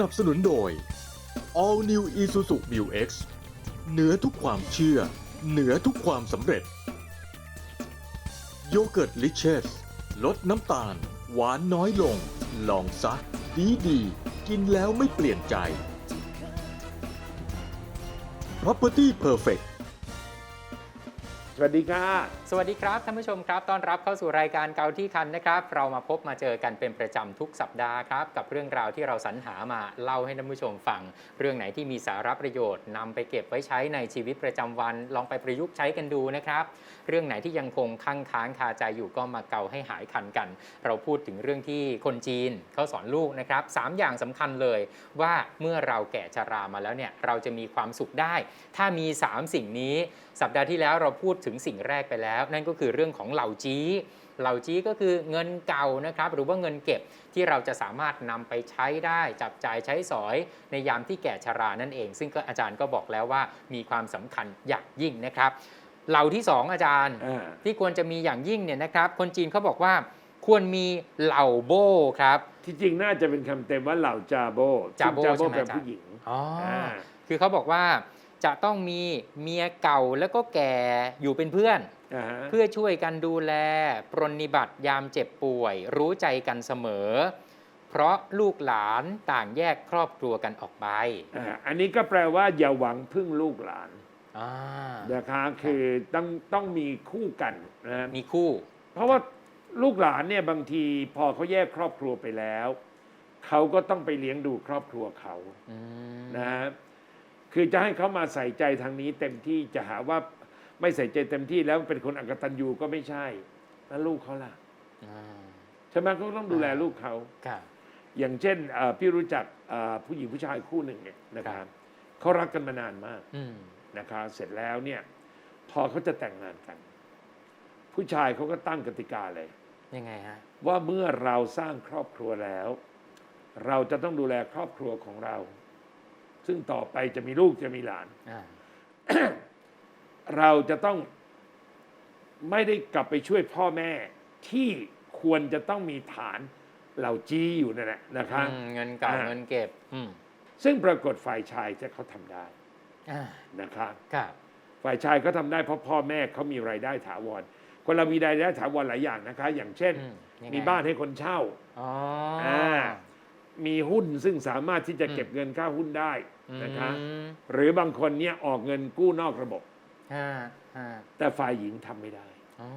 นับสนุนโดย All New Isuzu Mu X เหนือทุกความเชื่อ เหนือทุกความสำเร็จ โยเกิร์ตลิเชสลดน้ำตาล หวานน้อยลง ลองซะ ดีดีๆกินแล้วไม่เปลี่ยนใจ Property Perfect สวัสดีค่ะ สวัสดีครับท่านผู้ชมครับต้อนรับเข้าสู่รายการเกาที่คันนะครับ เรามาพบมาเจอกันเป็นประจำทุกสัปดาห์ครับกับเรื่องราวที่เราสรรหามาเล่าให้ท่านผู้ชมฟัง เรื่องไหนที่มีสาระประโยชน์นำไปเก็บไว้ใช้ในชีวิตประจำวัน ลองไปประยุกต์ใช้กันดูนะครับ เรื่องไหนที่ยังคงค้างค้างคาใจอยู่ก็มาเกาให้หายคันกัน เราพูดถึงเรื่องที่คนจีนเขาสอนลูกนะครับสามอย่างสำคัญเลย ว่าเมื่อเราแก่ชรามาแล้วเนี่ยเราจะมีความสุขได้ ถ้ามี 3 สิ่งนี้ สัปดาห์ที่แล้วเราพูดถึงสิ่งแรกไปแล้วนั่นก็คือเรื่องของเหล่าจี้เหล่าจี้ก็คือเงินเก่านะครับ หรือว่าเงินเก็บที่เราจะสามารถนำไปใช้ได้จับจ่ายใช้สอยในยามที่แก่ชรานั่นเอง ซึ่งก็อาจารย์ก็บอกแล้วว่ามีความสำคัญอย่างยิ่งนะครับ เหล่าที่สองอาจารย์อ่าที่ควรจะมีอย่างยิ่งเนี่ยนะครับ คนจีนเขาบอกว่าควรมีเหล่าโบ้ครับ ที่จริงน่าจะเป็นคำเต็มว่าเหล่าจาโบจาโบ้ซึ่งจาโบใช่ไหมแปลอาจารย์ผู้หญิงอ๋ออาาคือเขาบอกว่า จะต้องมีเมียเก่าแล้วก็แก่อยู่เป็นเพื่อนอ่าฮะเพื่อช่วยกันดูแล ปรนนิบัติยามเจ็บป่วย รู้ใจกันเสมอ เพราะลูกหลานต่างแยกครอบครัวกันออกไปอ่าอันนี้ก็แปลว่าอย่าหวังพึ่งลูกหลานอ่านะคะคือต้องต้องมีคู่กันนะมีคู่ เพราะว่าลูกหลานเนี่ยบางทีพอเขาแยกครอบครัวไปแล้ว เขาก็ต้องไปเลี้ยงดูครอบครัวเขาอืมนะฮะ คือจะให้เขามาใส่ใจทางนี้ เต็มที่จะหาว่าไม่ใส่ใจเต็มที่แล้วเป็นคนอกตัญญูก็ไม่ใช่ แล้วลูกเขาล่ะอ่าใช่ไหมเขาต้องดูแลลูกเขาครับอย่างเช่นเอ่อพี่รู้จักเอ่อผู้หญิงผู้ชายคู่หนึ่งเนี่ยนะคครัรับบเขารักกันมานานมากอืมนะครับเสร็จแล้วเนี่ย พอเขาจะแต่งงานกัน ผู้ชายเขาก็ตั้งกติกาเลยยังไงฮะว่าเมื่อเราสร้างครอบครัวแล้ว เราจะต้องดูแลครอบครัวของเรา ซึ่งต่อไปจะมีลูกจะมีหลาน อ่าเราจะต้องไม่ได้กลับไปช่วยพ่อแม่ที่ควรจะต้องมีฐานเหล่าจี้อยู่นั่นแหละนะครับอืมเงินเก่าอ่า เงินเก็บ อืมซึ่งปรากฏฝ่ายชายจะเขาทำได้อ่านะครับครับ ฝ่ายชายก็ทำได้เพราะพ่อแม่เขามีรายได้ถาวร คนเรามีรายได้ถาวรหลายอย่างนะคะ อย่างเช่น อืมยังไง มีบ้านให้คนเช่าอ๋ออ่ามีหุ้นซึ่งสามารถที่จะอืม เก็บเงินค่าหุ้นได้ นะคะอืมหรือบางคนเนี่ยออกเงินกู้นอกระบบห้าห้าแต่ฝ่ายหญิงทำไม่ได้ อ๋อ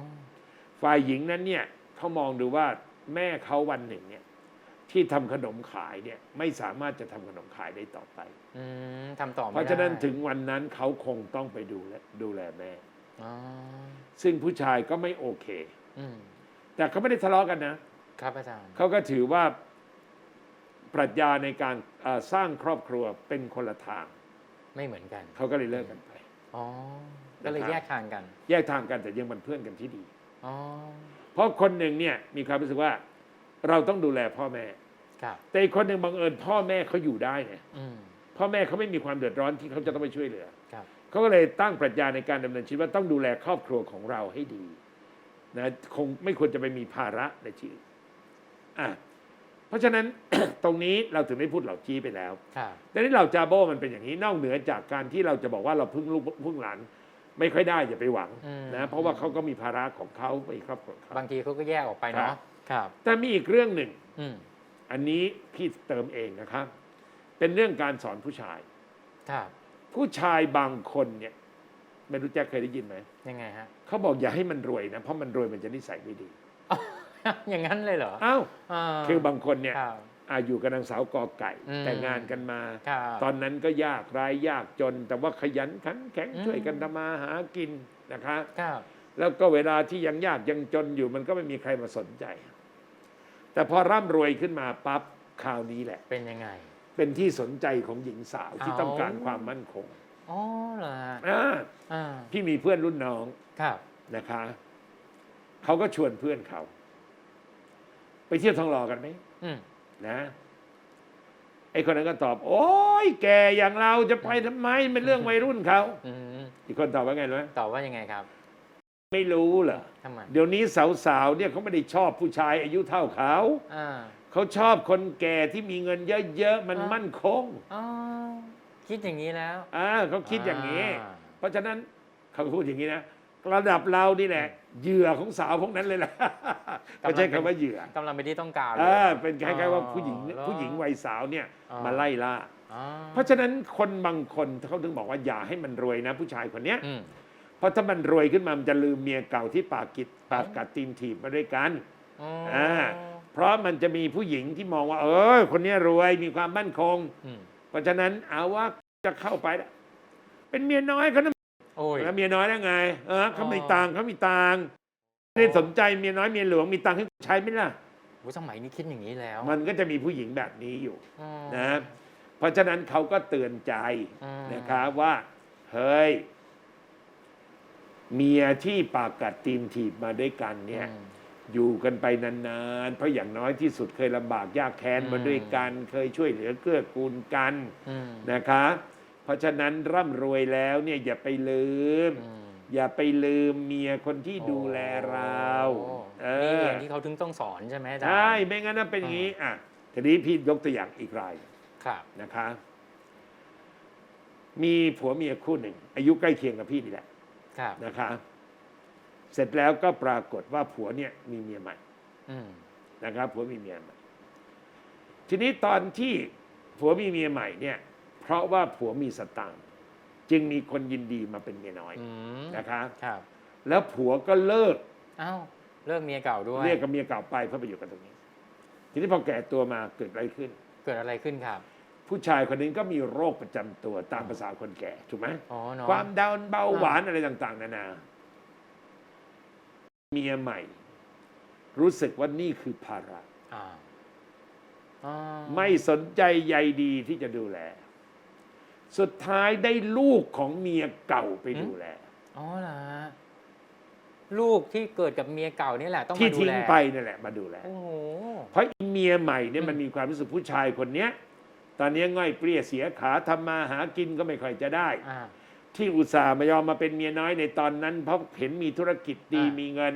ฝ่ายหญิงนั้นเนี่ยเขามองดูว่าแม่เขาวันหนึ่งเนี่ยที่ทำขนมขายเนี่ยไม่สามารถจะทำขนมขายได้ต่อไป อืมทำต่อไม่เพราะฉะนั้นได้ถึงวันนั้นเขาคงต้องไปดูแลดูแลแม่ อ๋อซึ่งผู้ชายก็ไม่โอเค อืมแต่เขาไม่ได้ทะเลาะกันนะ ครับอาจารย์ เขาก็ถือว่า ปรัชญาในการเอ่อสร้างครอบครัวเป็นคนละทาง ไม่เหมือนกัน เขาก็เลยเลิกกันไปอ๋อก็เลยนะครับแยกทางกัน แยกทางกันแต่ยังเป็นเพื่อนกันที่ดีอ๋อเพราะคนหนึ่งเนี่ยมีความรู้สึกว่า เราต้องดูแลพ่อแม่ครับแต่อีกคนหนึ่งบังเอิญพ่อแม่เขาอยู่ได้ไงอืมพ่อแม่เขาไม่มีความเดือดร้อนที่เขาจะต้องไปช่วยเหลือครับเขาก็เลยตั้งปรัชญาในการดำเนินชีวิตว่าต้องดูแลครอบครัวของเราให้ดีนะคงไม่ควรจะไปมีภาระในชีวิตอะ เพราะฉะนั้น ตรงนี้เราถึงได้พูดเหล่าจี้ไปแล้วครับ แต่นี่เหล่าจาโบมันเป็นอย่างนี้นอกเหนือจากการที่เราจะบอกว่าเราพึ่งลูกพึ่งหลานไม่ค่อยได้อย่าไปหวังอืม นะเพราะว่าเขาก็มีภาระของเขามีครอบครัวของเขา บางทีเขาก็แยกออกไปครัเนาะบ ครับ แต่มีอีกเรื่องหนึ่ง อืมอันนี้พี่เติมเองนะครับ เป็นเรื่องการสอนผู้ชาย ครับผู้ชายบางคนเนี่ยไม่รู้แจ็คเคยได้ยินไหมยังไงฮะ เขาบอกอย่าให้มันรวยนะเพราะมันรวยมันจะนิสัยไม่ดี อย่างนั้นเลยเหรออ้าวาคือบางคนเนี่ยครับอาอยู่กับนางสาวกอไก่อืมแต่งงานกันมาครับตอนนั้นก็ยากรายยากจน แต่ว่าขยันขันแข็งอืมช่วยกันทำมาหากินนะคะครับแล้วก็เวลาที่ยังยากยังจนอยู่มันก็ไม่มีใครมาสนใจ แต่พอร่ำรวยขึ้นมาปั๊บคราวนี้แหละ เป็นยังไง เป็นที่สนใจของหญิงสาวที่เอาต้องการความมั่นคงอ๋อเหรอฮะอ่าอ่าพี่มีเพื่อนรุ่นน้องครับนะคะ เขาก็ชวนเพื่อนเขา ไปเที่ยวทองหล่อกันไหมอืมนะไอ้คนนั้นก็ตอบ โอ้ยแกอย่างเราจะไปทำไมเป็นเรื่องวัยรุ่นเขาอืมอีกคนตอบว่าไงรู้ไหมตอบว่ายังไงครับไม่รู้เหรอทำไมเดี๋ยวนี้สาวๆเนี่ยเขาไม่ได้ชอบผู้ชายอายุเท่าเขา อ่าเขาชอบคนแก่ที่มีเงินเยอะๆ มันอ่ามั่มั่นคงอ๋อคิดอย่างนี้แล้วอ่าเขาคิดอย่างนี้อ่าเพราะฉะนั้นเขาพูดอย่างนี้นะระดับเรานี่แหละ เหยื่อของสาวพวกนั้นเลยล่ะเขาใช้คำว่าเหยื่อกำลังเป็นที่ต้องการลยเออเป็นคล้ายๆว่าผู้หญิงอ๋อเหรอผู้หญิงวัยสาวเนี่ยอ่ามมาไล่ล่าอ๋อเพราะฉะนั้นคนบางคนเขาถึงบอกว่าอย่าให้มันรวยนะ ผู้ชายคนเนี้ยอืมเพราะถ้ามันรวยขึ้นมามันจะลืมเมียเก่าที่ปากกิดปากกัดตีนถีบมาด้วยกันอ๋ออ่าเพราะมันจะมีผู้หญิงที่มองว่า เออคนเนี้ยรวยมีความมั่นคงอืมเพราะฉะนั้นเอาว่าจะเข้าไปนะเป็นเมียน้อยเขานะ โอ้ย แล้วเมียน้อยได้ไง เออเขาอ๋อมีตังค์เขามีตังค์ไม่ได้สนใจเมียน้อยเมียหลวงมีตังค์ให้ใช้ไหมล่ะ โอ้สมัยนี้คิดอย่างนี้แล้วมันก็จะมีผู้หญิงแบบนี้อยู่อ๋อนะ เพราะฉะนั้นเขาก็เตือนใจอืมนะครับว่า เฮ้ย เมียที่ปากกัดตีนถีบมาด้วยกันเนี่ย อืม อยู่กันไปนานๆ เพราะอย่างน้อยที่สุดเคยลำบากยากแค้นอืมมาด้วยกัน เคยช่วยเหลือเกื้อกูลกันอืมนะคะ เพราะฉะนั้นร่ำรวยแล้วเนี่ยอย่าไปลืมอืมอย่าไปลืมเมียคนที่ดูแลเราโอ้เอนี่อเองที่เขาถึงต้องสอนใช่ไหมอาจารย์ใช่ไม่งั้นนะเป็นอย่างนี้อะทีนี้พี่ยกตัวอย่างอีกรายครับ นะคะ มีผัวเมียคู่หนึ่ง อายุใกล้เคียงกับพี่นี่แหละครับ นะคะ เสร็จแล้วก็ปรากฏว่าผัวเนี่ยมีเมียใหม่ อืม นะครับผัวมีเมียใหม่ทีนี้ตอนที่ผัวมีเมียใหม่เนี่ย เพราะว่าผัวมีสตังค์จึงมีคนยินดีมาเป็นเมียน้อยอืมนะคะครับแล้วผัวก็เลิกเอ้าเลิกเมียเก่าด้วย เรียกกับเมียเก่าไปเพื่อไปอยู่กันตรงนี้ ทีนี้พอแก่ตัวมาเกิดอะไรขึ้น เกิดอะไรขึ้นครับ ผู้ชายคนนี้ก็มีโรคประจำตัวตามภาษาคนแก่ถูกไหมอ๋อเนาะ ความดาวน์เบาหวานอะไรต่าง ๆ นานา เมียใหม่ รู้สึกว่านี่คือภาระ อ่าอ๋อไม่สนใจใยดีที่จะดูแล สุดท้ายได้ลูกของเมียเก่าไปดูแลอ๋อเหรอลูกที่เกิดกับเมียเก่านี่แหละ ต้องที่มาดูทิ้งแลไปนั่นแหละมาดูแล โอ้โห เพราะอีเมียใหม่เนี่ยอืมมันมีความรู้สึกผู้ชายคนเนี้ย ตอนนี้ง่อยเปรี้ยเสียขาทำมาหากินก็ไม่ค่อยจะได้ อ่า ที่อุตส่าห์มายอมมาเป็นเมียน้อยในตอนนั้น เพราะเห็นมีธุรกิจดีอ่ามี มีเงิน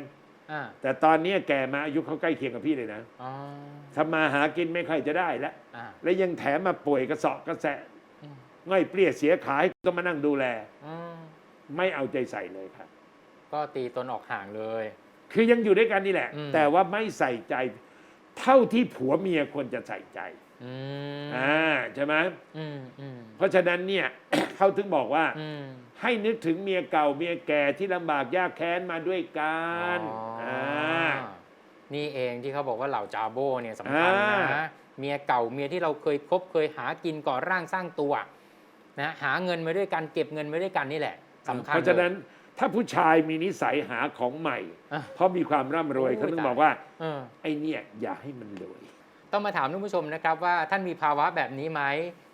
อ่าแต่ตอนนี้แก่มาอายุเขาใกล้เคียงกับพี่เลยนะอ๋อทำมาหากินไม่ค่อยจะได้แล้ว อ่า และยังแถมมาป่วยกระเสอบกระแสะอืม ง่อยเปรี้ยเสียขายก็มานั่งดูแล อืมไม่เอาใจใส่เลยครับก็ตีตนออกห่างเลย คือยังอยู่ด้วยกันนี่แหละ อืม แต่ว่าไม่ใส่ใจ เท่าที่ผัวเมียควรจะใส่ใจอืมอ่าใช่ไหมอืมอืมเพราะฉะนั้นเนี่ย เขาถึงบอกว่า อืม ให้นึกถึงเมียเก่าเมียแก่ที่ลำบากยากแค้นมาด้วยกันอ๋ออ่า นี่เองที่เขาบอกว่าเหล่าจาโบเนี่ยสำคัญอ่านะ เมียเก่าเมียที่เราเคยคบเคยหากินก่อร่างสร้างตัว นะหาเงินมาด้วยกันเก็บเงินมาด้วยกันนี่แหละสำคัญเพราะฉะนั้นลยถ้าผู้ชายมีนิสัยหาของใหม่อะเพราะมีความร่ำรวยโอ้ยเขาถึงตายบอกว่าเออไอ้เนี่ยอย่าให้มันรวยต้องมาถามท่านผู้ชมนะครับว่าท่านมีภาวะแบบนี้ไหม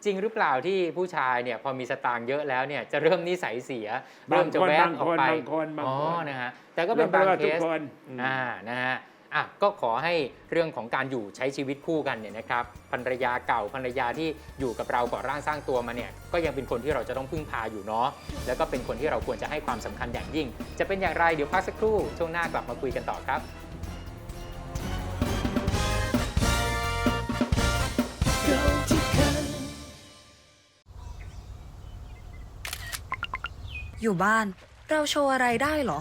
จริงหรือเปล่าที่ผู้ชายเนี่ยพอมีสตางค์เยอะแล้วเนี่ยจะเริ่มนิสัยเสียบางเริ่มจะคนแวะบางออคกนไปบางคนบางอ๋อคนนะฮะแต่ก็เป็นแล้บาวงไม่ว่าเคทุกสคนมอ่านะฮะ อะก็ขอให้เรื่องของการอยู่ใช้ชีวิตคู่กันเนี่ยนะครับภรรยาเก่าภรรยาที่อยู่กับเราก่อร่างสร้างตัวมาเนี่ยก็ยังเป็นคนที่เราจะต้องพึ่งพาอยู่เนาะแล้วก็เป็นคนที่เราควรจะให้ความสำคัญอย่างยิ่ง จะเป็นอย่างไรเดี๋ยวพักสักครู่ช่วงหน้ากลับมาคุยกันต่อครับ อยู่บ้านเราโชว์อะไรได้เหรอ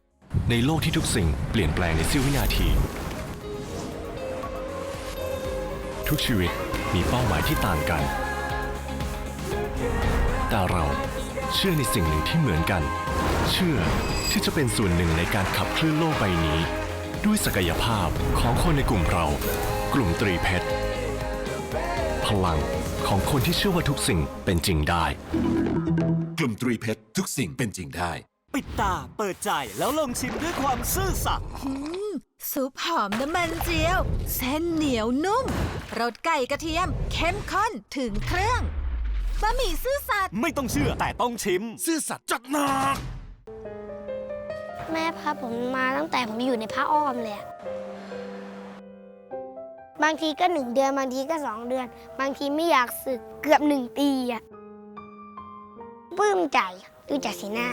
ในโลกที่ทุกสิ่งเปลี่ยนแปลงในเสี้ยววินาที ทุกชีวิตมีเป้าหมายที่ต่างกัน แต่เราเชื่อในสิ่งหนึ่งที่เหมือนกัน เชื่อที่จะเป็นส่วนหนึ่งในการขับเคลื่อนโลกใบนี้ ด้วยศักยภาพของคนในกลุ่มเรา กลุ่มตรีเพชรพลังของคนที่เชื่อว่าทุกสิ่งเป็นจริงได้ กลุ่มตรีเพชรทุกสิ่งเป็นจริงได้ ปิดตาเปิดใจแล้วลองชิมด้วยความซื่อสัตย์อืมซุปหอมน้ำมันเจียว เส้นเหนียวนุ่มรสไก่กระเทียม เข้มข้นถึงเครื่องบะหมี่ซื่อสัตย์ไม่ต้องเชื่อแต่ต้องชิม ซื่อสัตย์จัดหนัก แม่พาผมมาตั้งแต่ผมอยู่ในผ้าอ้อมเลยอะบางทีก็หนึ่งเดือน บางทีก็สองเดือน บางทีไม่อยากสึกเกือบหนึ่งปีอะปลื้มใจดูจากสีหน้า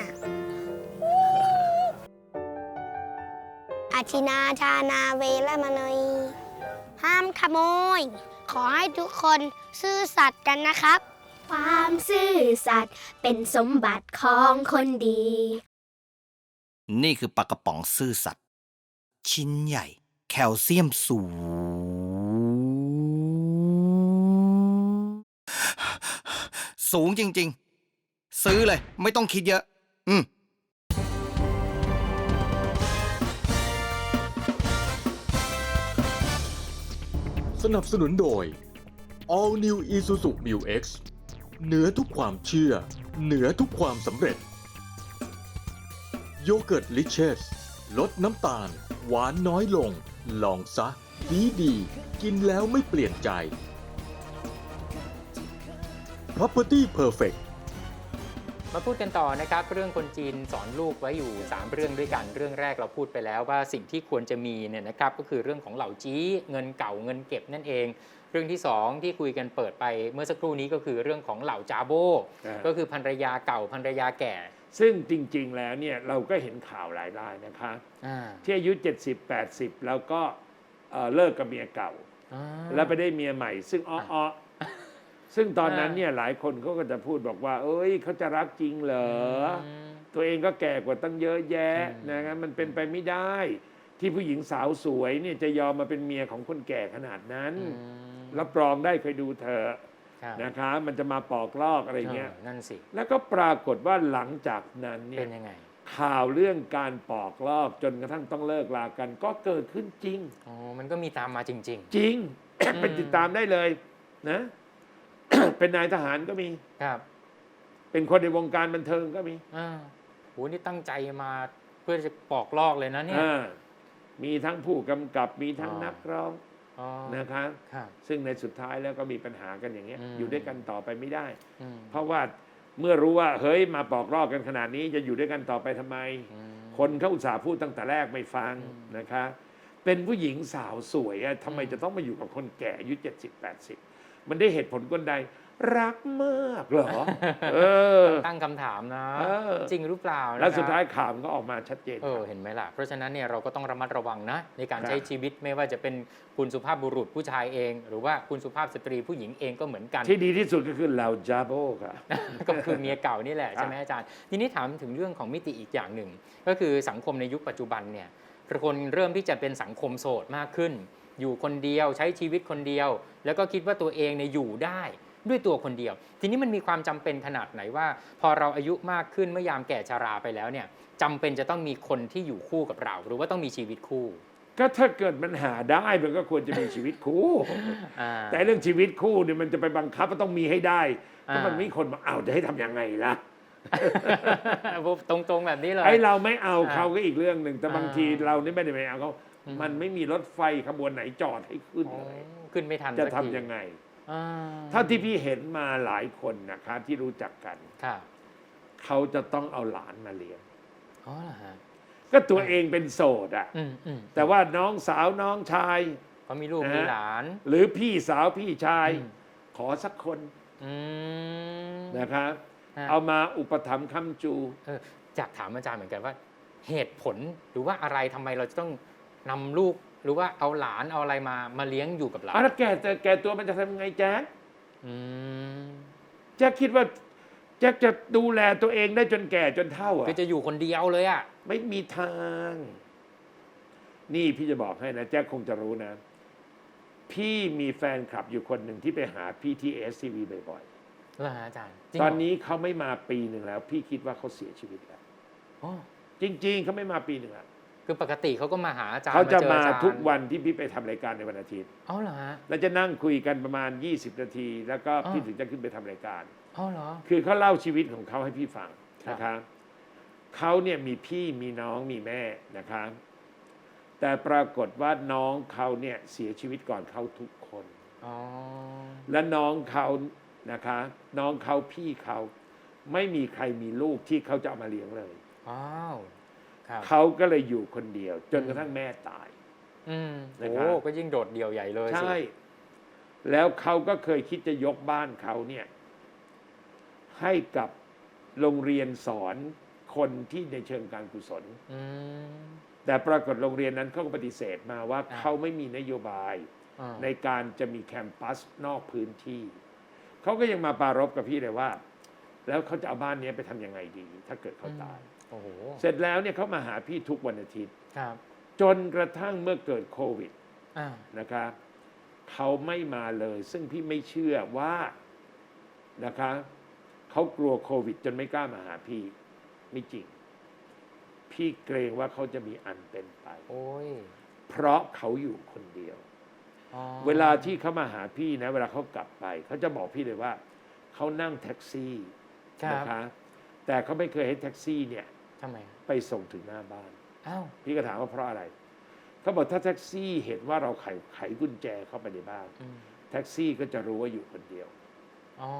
อาชินาชานาเวละมานยห้ามขโมย ขอให้ทุกคนซื่อสัตย์กันนะครับ ความซื่อสัตย์เป็นสมบัติของคนดี นี่คือปลากระป๋องซื่อสัตย์ชิ้นใหญ่ แคลเซียมสูง สูงจริง ๆ ซื้อเลย ไม่ต้องคิดเยอะ อืม สนับสนุนโดย All New Isuzu Mu X เหนือทุกความเชื่อ เหนือทุกความสำเร็จ โยเกิร์ตลิเชสลดน้ำตาล หวานน้อยลง ลองซะ ดีดีกินแล้วไม่เปลี่ยนใจ Property Perfect มาพูดกันต่อนะครับ เรื่องคนจีนสอนลูกไว้อยู่ 3 เรื่องด้วยกัน เรื่องแรกเราพูดไปแล้วว่าสิ่งที่ควรจะมีเนี่ยนะครับก็คือเรื่องของเหล่าจี้เงินเก่าเงินเก็บนั่นเอง เรื่องที่ 2 ที่คุยกันเปิดไปเมื่อสักครู่นี้ก็คือเรื่องของเหล่าจาโบ อ่า ก็คือภรรยาเก่าภรรยาแก่ซึ่งจริง ๆ แล้วเนี่ยเราก็เห็นข่าวหลายรายนะคะ อ่าที่อายุ 70 80 แล้วก็เอ่อเลิกกับเมียเก่า อ่า แล้วไปได้เมียใหม่ ซึ่งอ้ออ้อ ซึ่งตอนนั้นเนี่ยหลายคนเขาก็จะพูดบอกว่า เอ้ยเขาจะรักจริงเหรอมตัวเองก็แก่กว่าตั้งเยอะแยะอืมนะงั้นมันเป็นไปไม่ได้ ที่ผู้หญิงสาวสวยเนี่ยจะยอมมาเป็นเมียของคนแก่ขนาดนั้นอืมรับรองได้เคยดูเธอะครับนะคะมันจะมาปอกลอกอะไรเงี้ยออนั่นสิแล้วก็ปรากฏว่าหลังจากนั้นเนี่เป็ยนยังไง ข่าวเรื่องการปอกลอกจนกระทั่งต้องเลิกลากัน ก็เกิดขึ้นจริงอ๋อมันก็มีตามมาจริงจริงไปติดตามได้เลยนะ เป็นนายทหารก็มีๆครับเป็นคนในวงการบันเทิงก็มีอ่าโหนี่ตั้งใจมาเพื่อจะปอกลอกเลยนะเนี่ยอ่ามีทั้งผู้กำกับมีทั้งอ๋อนักร้องอ๋อนะคะ ครับ ซึ่งในสุดท้ายแล้วก็มีปัญหากันอย่างเงี้ย อืม อยู่ด้วยกันต่อไปไม่ได้ อืมเพราะว่าเมื่อรู้ว่าเฮ้ยมาปอกลอกกันขนาดนี้จะอยู่ด้วยกันต่อไปทำไม อืม คนเขาอุตส่าห์พูดตั้งแต่แรกไม่ฟังอืมนะคะ เป็นผู้หญิงสาวสวยอะทำไมอืม จะต้องมาอยู่กับคนแก่อายุเจ็ดสิบแปดสิบ มันได้เหตุผลกลใด รักมากเหรอ เออ ตั้งคำถามนะ เออ จริงหรือเปล่านะครับ แล้วสุดท้ายข่าวมันก็ออกมาชัดเจน เออเห็นไหมล่ะ เพราะฉะนั้นเนี่ยเราก็ต้องระมัดระวังนะ ในการครับใช้ชีวิตไม่ว่าจะเป็นคุณสุภาพบุรุษผู้ชายเอง หรือว่าคุณสุภาพสตรีผู้หญิงเองก็เหมือนกัน ที่ดีที่สุดก็คือเราจาโบค่ะ ก็คือเมียเก่านี่แหละครับใช่ไหมอาจารย์ ทีนี้ถามถึงเรื่องของมิติอีกอย่างหนึ่ง ก็คือสังคมในยุคปัจจุบันเนี่ยคนเริ่มที่จะเป็นสังคมโสดมากขึ้น อยู่คนเดียวใช้ชีวิตคนเดียว แล้วก็คิดว่าตัวเองเนี่ยอยู่ได้ด้วยตัวคนเดียว ทีนี้มันมีความจำเป็นขนาดไหนว่า พอเราอายุมากขึ้นเมื่อยามแก่ชาราไปแล้วเนี่ยจำเป็นจะต้องมีคนที่อยู่คู่กับเรา หรือว่าต้องมีชีวิตคู่ ก็ถ้าเกิดมันหาได้มันก็ควรจะมีชีวิตคู่อ่าแต่เรื่องชีวิตคู่เนี่ยมันจะไปบังคับว่าต้องมีให้ได้ก็อ่ามัมันมีคนมาเอาจะให้ทำยังไงล่ะ ตรงๆแบบนี้เลย ไอ้เราไม่เอาอ่าเขาก็อีกเรื่องหนึ่งแต่อ่าบางทีเรานี่ไม่ได้ไม่เอาเขาอืมมันไม่มีรถไฟขบวนไหนจอดให้ขึ้นอ๋อเลย ขึ้นไม่ทันจะสักทำทียังไงอ่าเท่าที่พี่เห็นมาหลายคนนะคะที่รู้จักกันครับเขาจะต้องเอาหลานมาเลี้ยงอ๋อเหรอฮะก็ตัวเองเป็นโสดอะอืมอืมแต่ว่าน้องสาวน้องชายเขามีลูกนะฮะมีหลาน หรือพี่สาวพี่ชายอืมขอสักคนอืมนะครับฮะ เอามาอุปถัมภ์ค้ำจูเอออยากถามอาจารย์เหมือนกันว่า เหตุผลหรือว่าอะไรทำไมเราจะต้องนำลูกหรือว่าเอาหลานเอาอะไรมามาเลี้ยงอยู่กับเราเอาแล้วแกแต่แกตัวมันจะทำยังไงแจ๊คอืมแจ๊คคิดว่าแจ๊คจะดูแลตัวเองได้จนแก่จนเฒ่าอะก็จะอยู่คนเดียวเลยอะไม่มีทาง นี่พี่จะบอกให้นะแจ๊คคงจะรู้นะ พี่มีแฟนคลับอยู่คนหนึ่งที่ไปหาพี่ที่เอสซีวีบ่อย เหรอฮะอาจารย์จริงๆเหตรอนนี้เขาไม่มาปีหนึ่งแล้ว พี่คิดว่าเขาเสียชีวิตแล้วอ๋อจริง ๆเขาไม่มาปีหนึ่งแล้วคือปกติเขาก็มาหาอาจารย์เขาจะจอมาอจรย์ทุกวันที่พี่ไปทำรายการในวันอาทิตย์อ๋อเหรอฮะแล้วจะนั่งคุยกันประมาณ 20 นาที แล้วก็อ๋อพี่ถึงจะขึ้นไปทำรายการอ๋อเหรอ คือเขาเล่าชีวิตของเขาให้พี่ฟังครับ นะครับเขาเนี่ยมีพี่มีน้องมีแม่นะครับแต่ปรากฏว่าน้องเขาเนี่ยเสียชีวิตก่อนเขาทุกคน อ๋อ และน้องเขา นะคะ น้องเขาพี่เขาไม่มีใครมีลูกที่เขาจะเอามาเลี้ยงเลยอ้าวครับเขาก็เลยอยู่คนเดียว จนกระทั่งแม่ตาย อืมนะครับโอ้ก็ยิ่งโดดเดี่ยวใหญ่เลยสิใช่ แล้วเขาก็เคยคิดจะยกบ้านเขาเนี่ย ให้กับโรงเรียนสอนคนที่ในเชิงการกุศล อืม แต่ปรากฏโรงเรียนนั้นเขาก็ปฏิเสธมาว่าอ่า เขาไม่มีนโยบาย อ่าในการจะมีแคมปัสนอกพื้นที่ เขาก็ยังมาปรารบกับพี่เลยว่า แล้วเขาจะเอาบ้านนี้ไปทำยังไงดี ถ้าเกิดเขาตายโอ้โหเสร็จแล้วเนี่ยเขามาหาพี่ทุกวันอาทิตย์ครับ จนกระทั่งเมื่อเกิดโควิดอ่านะคะเขาไม่มาเลย ซึ่งพี่ไม่เชื่อว่านะคะเขากลัวโควิด จนไม่กล้ามาหาพี่ไม่จริง พี่เกรงว่าเขาจะมีอันเป็นไปโอ้ยเพราะเขาอยู่คนเดียวอ๋อ เวลาที่เขามาหาพี่นะ เวลาเขากลับไปเขาจะบอกพี่เลยว่าเขานั่งแท็กซี่ครับนะคะแต่เขาไม่เคยให้แท็กซี่เนี่ยทำไมไปส่งถึงหน้าบ้านอ้าวพี่ก็ถามว่าเพราะอะไรเขาบอกถ้าแท็กซี่เห็นว่าเราไขไขกุญแจเข้าไปในบ้านอืมแท็กซี่ก็จะรู้ว่าอยู่คนเดียวอ๋อ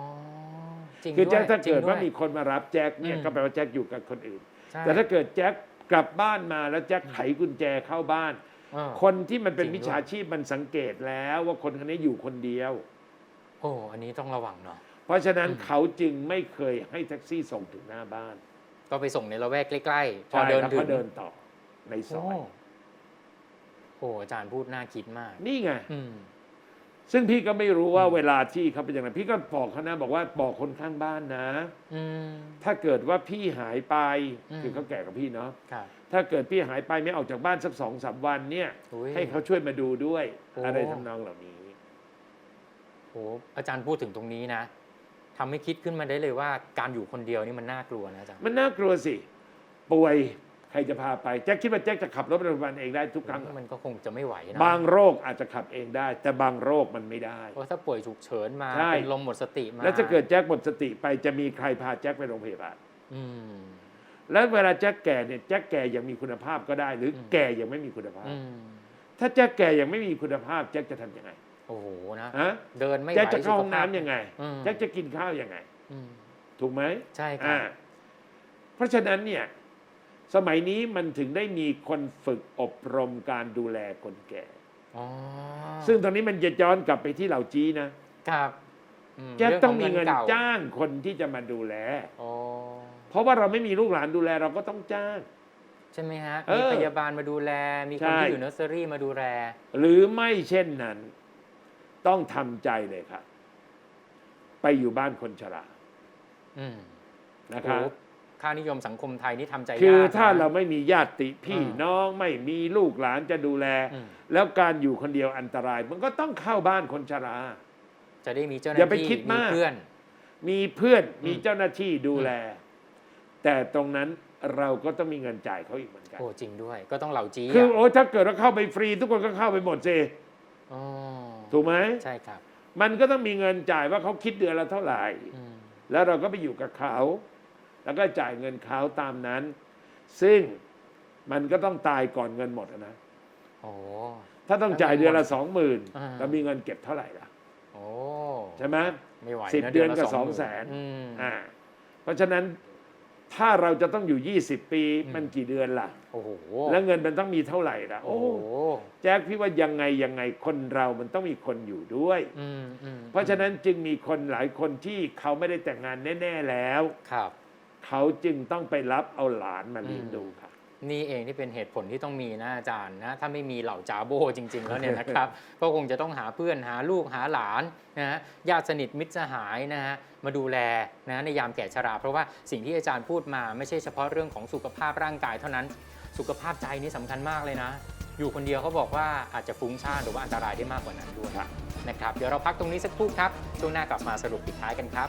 จริงคือด้วยแจ็คถ้าจริงเกิดว่าวยมีคนมารับแจ็คเนี่ยอืมก็แปลว่าแจ็คอยู่กับคนอื่นใช่แต่ถ้าเกิดแจ็คกลับบ้านมาแล้วแจ็คไขกุญแจเข้าบ้านเออคนที่มันเป็นจริงด้วย มิจฉาชีพมันสังเกตแล้วว่าคนคนนี้อยู่คนเดียว โอ้อันนี้ต้องระวังเนาะเพราะฉะนั้นอืมเขาจึงไม่เคยให้แท็กซี่ส่งถึงหน้าบ้านก็ไปส่งในละแวกใกล้ๆพอใช่เดินแล้วถึก็งเดินต่อในซโอ้อยโหอาจารย์พูดน่าคิดมาก นี่ไง อืม ซึ่งพี่ก็ไม่รู้ว่าเวลาที่เขาเป็นอย่างไรพี่ก็บอกเขานะบอกว่าบอกคนข้างบ้านนะ อืม ถ้าเกิดว่าพี่หายไปอืม คือเขาแก่กับพี่เนาะครับ ถ้าเกิดพี่หายไปไม่ออกจากบ้านสักสองสามวันเนี่ย อุ๊ยให้เขาช่วยมาดูด้วย โอ้ อะไรทำนองเหล่านี้โอ้อาจารย์พูดถึงตรงนี้นะทำให้คิดขึ้นมาได้เลยว่าการอยู่คนเดียวนี่มันน่ากลัวนะอาจารย์มันน่ากลัวสิ ป่วย ใครจะพาไปแจ็คคิดว่าแจ็คจะขับรถไปโรงพยาบาลเองได้ทุกครั้งเหรอมันก็คงจะไม่ไหวนะบางโรคอาจจะขับเองได้ แต่บางโรคมันไม่ได้ เพราะถ้าป่วยฉุกเฉินมาใช่ เป็นลมหมดสติมาแล้วถ้าเกิดแจ็คหมดสติไปจะมีใครพาแจ็คไปโรงพยาบาล อืม แล้วเวลาแจ็คแก่เนี่ยแจ็คแก่ยังมีคุณภาพก็ได้ หรืออม แก่ยังไม่มีคุณภาพ อืมถ้าแจ็คแก่ยังไม่มีคุณภาพแจ็คจะทำยังไงโอ้โหนะฮะเดินไม่ไหวแจ็คจะเข้าห้องสุขภพน้ำยังไง อืมแจ็คจะกินข้าวยังไง อืมถูกไหมใช่ครัอ่าบเพราะฉะนั้นเนี่ย สมัยนี้มันถึงได้มีคนฝึกอบรมการดูแลคนแก่ อ๋อซึ่งตอนนี้มันจะย้อนกลับไปที่เหล่าจีนะ ครับอืมแจ็ครื่ต้องมีเงินก่จ้างคนที่จะมาดูแล อ๋อเพราะว่าเราไม่มีลูกหลานดูแลเราก็ต้องจ้าง ใช่ไหมฮะ เออมีพยาบาลมาดูแล มีคนใช่ ที่อยู่เนอร์เซอรี่มาดูแล หรือไม่เช่นนั้น ต้องทำใจเลยครับ ไปอยู่บ้านคนชราอืม นะครับโอ้ ค่านิยมสังคมไทยนี่ทำใจคือยากถ้านะเราไม่มีญาติพี่อ่าน้องไม่มีลูกหลานจะดูแลอืมแล้วการอยู่คนเดียวอันตราย มันก็ต้องเข้าบ้านคนชรา จะได้มีเจ้าหอย่าน้าไปที่คิดมากเพื่อน มีเพื่อนอืมมีเจ้าหน้าที่ดูแล แต่ตรงนั้นเราก็ต้องมีเงินจ่ายเขาอีกเหมือนกันโอ้จริงด้วยก็ต้องเหล่าจี้คืออะโอ้ถ้าเกิดเราเข้าไปฟรีทุกคนก็เข้าไปหมดสิอ๋อถูกไหมใช่ครับ มันก็ต้องมีเงินจ่ายว่าเขาคิดเดือนละเท่าไหร่อืมแล้วเราก็ไปอยู่กับเขา แล้วก็จ่ายเงินเขาตามนั้น ซึ่งมันก็ต้องตายก่อนเงินหมดอะนะ โอ้ ถ้าต้องจ่ายเดือนละสองหมื่นอ่า เรามีเงินเก็บเท่าไหร่ล่ะ โอ้ใช่ไหม ไม่ไหวสิบนะเดือนก็ละสองหมื่แสน อืมอ่าเพราะฉะนั้นถ้าเราจะต้องอยู่ 20 ปีอืมมันกี่เดือนล่ะ โอ้โหแล้วเงินมันต้องมีเท่าไหร่ล่ะ โอ้โอ้โหแจ็คพี่ว่ายังไงยังไงคนเรามันต้องมีคนอยู่ด้วย อืมอืมเพราะฉะนั้นจึงมีคนหลายคนที่เขาไม่ได้แต่งงานแน่ ๆ แล้ว ครับ เขาจึงต้องไปรับเอาหลานมาเลี้ยงดูค่ะ นี่เองที่เป็นเหตุผลที่ต้องมีนะอาจารย์นะถ้าไม่มีเหล่าจาโบจริง ๆ แล้วเนี่ยนะครับ ก็คงจะต้องหาเพื่อนหาลูกหาหลานนะฮะญาติสนิทมิตรสหายนะฮะมาดูแลนะในยามแก่ชรา เพราะว่าสิ่งที่อาจารย์พูดมาไม่ใช่เฉพาะเรื่องของสุขภาพร่างกายเท่านั้น สุขภาพใจนี่สำคัญมากเลยนะ อยู่คนเดียวเขาบอกว่าอาจจะฟุ้งซ่านหรือว่าอันตรายได้มากกว่านั้นด้วยนะครับเดี๋ยวเราพักตรงนี้สักครู่ครับช่วงหน้ากลับมาสรุปปิดท้ายกันครับ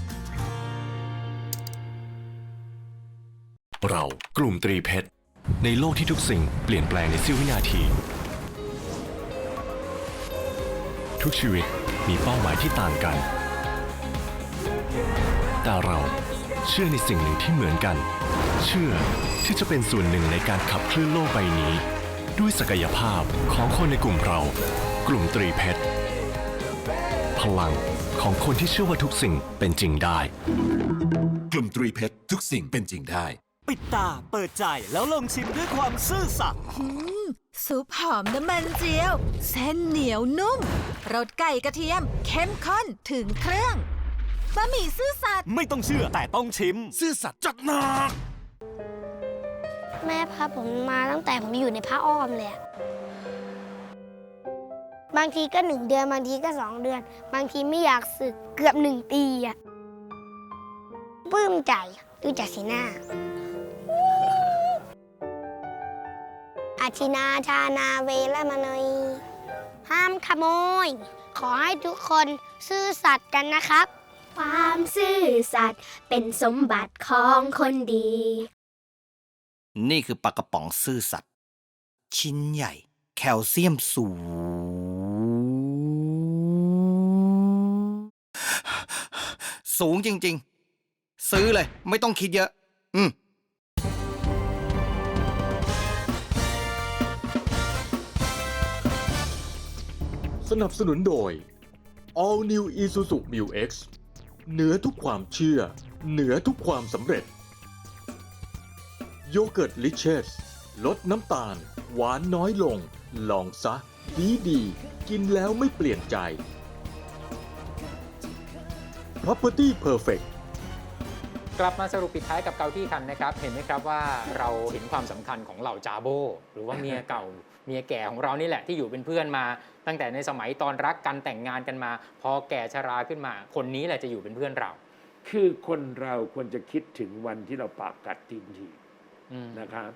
เรากลุ่มตรีเพชร ในโลกที่ทุกสิ่งเปลี่ยนแปลงในเสี้ววินาที ทุกชีวิตมีเป้าหมายที่ต่างกัน แต่เราเชื่อในสิ่งหนึ่งที่เหมือนกัน เชื่อที่จะเป็นส่วนหนึ่งในการขับเคลื่อนโลกใบนี้ ด้วยศักยภาพของคนในกลุ่มเรา กลุ่มตรีเพชร พลังของคนที่เชื่อว่าทุกสิ่งเป็นจริงได้ กลุ่มตรีเพชรทุกสิ่งเป็นจริงได้ ปิดตาเปิดใจแล้วลองชิมด้วยความซื่อสัตย์อืมซุปหอมน้ำมันเจียว เส้นเหนียวนุ่มรสไก่กระเทียม เข้มข้นถึงเครื่องบะหมี่ซื่อสัตย์ไม่ต้องเชื่อแต่ต้องชิม ซื่อสัตย์จัดหนัก แม่พาผมมาตั้งแต่ผมอยู่ในผ้าอ้อมเลยอะบางทีก็หนึ่งเดือน บางทีก็สองเดือน บางทีไม่อยากสึกเกือบหนึ่งปีอะปลื้มใจดูจากสีหน้า อาชินาชานาเวรมณีห้ามขโมย ขอให้ทุกคนซื่อสัตย์กันนะครับ ความซื่อสัตย์เป็นสมบัติของคนดี นี่คือปลากระป๋องซื่อสัตย์ชิ้นใหญ่ แคลเซียมสูง สูงจริง ๆ ซื้อเลย ไม่ต้องคิดเยอะ อืม สนับสนุนโดย All New Isuzu Mu X เหนือทุกความเชื่อ เหนือทุกความสำเร็จ โยเกิร์ตลิเชสลดน้ำตาล หวานน้อยลง ลองซะ ดีดีๆกินแล้วไม่เปลี่ยนใจ Property Perfect กลับมาสรุปปิดท้ายกับเกาที่คันนะครับ เห็นไหมครับว่าเราเห็นความสำคัญของเหล่าจาโบ หรือว่าเมียเก่าเมียแก่ของเรานี่แหละที่อยู่เป็นเพื่อนมา ตั้งแต่ในสมัยตอนรักกันแต่งงานกันมา พอแก่ชราขึ้นมา คนนี้แหละจะอยู่เป็นเพื่อนเรา คือคนเราควรจะคิดถึงวันที่เราปากกัดตีนถีบอืมนะครับ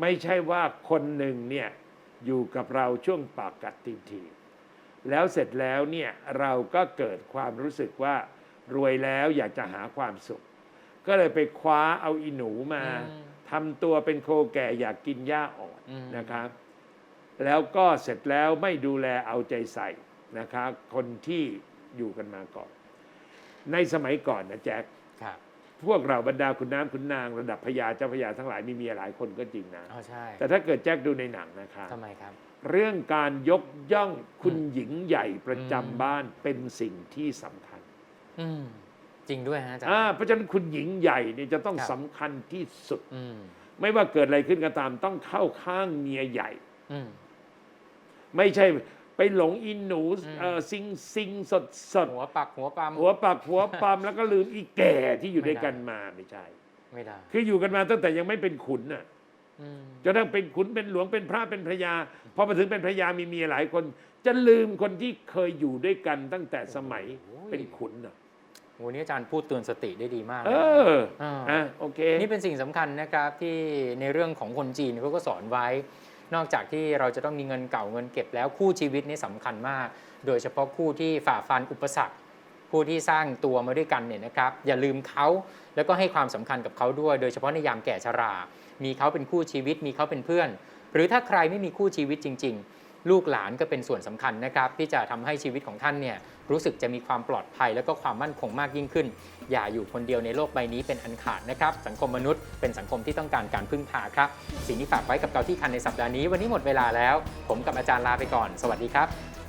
ไม่ใช่ว่าคนหนึ่งเนี่ยอยู่กับเราช่วงปากกัดตีนถีบแล้วเสร็จแล้วเนี่ยเราก็เกิดความรู้สึกว่ารวยแล้วอยากจะหาความสุข ก็เลยไปคว้าเอาอีหนูมาอืมทำตัวเป็นโคแก่อยากกินหญ้าอ่อนอืมนะครับ แล้วก็เสร็จแล้วไม่ดูแลเอาใจใส่นะครับคนที่อยู่กันมาก่อน ในสมัยก่อนนะแจ็คครับพวกเราบรรดาคุณน้ำคุณนางระดับพญาเจ้าพญาทั้งหลายมีเมียหลายคนก็จริงนะอ๋อใช่แต่ถ้าเกิดแจ็คดูในหนังนะครับทำไมครับ เรื่องการยกย่องคุณหญิงใหญ่ประจำอืมบ้านเป็นสิ่งที่สำคัญ อืม จริงด้วยฮะอาจารย์อ่าเพราะฉะนั้นคุณหญิงใหญ่เนี่ยจะต้องครับสำคัญที่สุด อืมไม่ว่าเกิดอะไรขึ้นก็ตามต้องเข้าข้างเมียใหญ่ อืม ไม่ใช่ไปหลงอินหนูอืม เออซิงซิงสดสดหัวปักหัวปั๊ม หัวปักหัวปั๊มแล้วก็ลืมอีแก่ที่อยู่ไม่ด้วยได้กันมาไม่ใช่ ไม่ได้คืออยู่กันมาตั้งแต่ยังไม่เป็นขุนน่ะอืมจนทั้งเป็นขุนเป็นหลวงเป็นพระเป็นพระยาพอมาถึงเป็นพระยามีเมียหลายคน จะลืมคนที่เคยอยู่ด้วยกันตั้งแต่สมัยโอ้ยเป็นขุนน่ะ โหนี่อาจารย์พูดเตือนสติได้ดีมากเอเลยนะออ่าอะโอเค นี่เป็นสิ่งสำคัญนะครับที่ในเรื่องของคนจีนเขาก็สอนไว้ นอกจากที่เราจะต้องมีเงินเก่าเงินเก็บแล้วคู่ชีวิตนี่สำคัญมาก โดยเฉพาะคู่ที่ฝ่าฟันอุปสรรค ผู้ที่สร้างตัวมาด้วยกันเนี่ยนะครับ อย่าลืมเขาแล้วก็ให้ความสำคัญกับเขาด้วย โดยเฉพาะในยามแก่ชรา มีเขาเป็นคู่ชีวิต มีเขาเป็นเพื่อน หรือถ้าใครไม่มีคู่ชีวิตจริง ๆ ลูกหลานก็เป็นส่วนสำคัญนะครับ ที่จะทำให้ชีวิตของท่านเนี่ย รู้สึกจะมีความปลอดภัย และก็ความมั่นคงมากยิ่งขึ้น อย่าอยู่คนเดียวในโลกใบนี้เป็นอันขาดนะครับ สังคมมนุษย์เป็นสังคมที่ต้องการการพึ่งพาครับ สิ่งที่ฝากไว้กับเราที่คันในสัปดาห์นี้ วันนี้หมดเวลาแล้ว ผมกับอาจารย์ลาไปก่อน สวัสดีครับ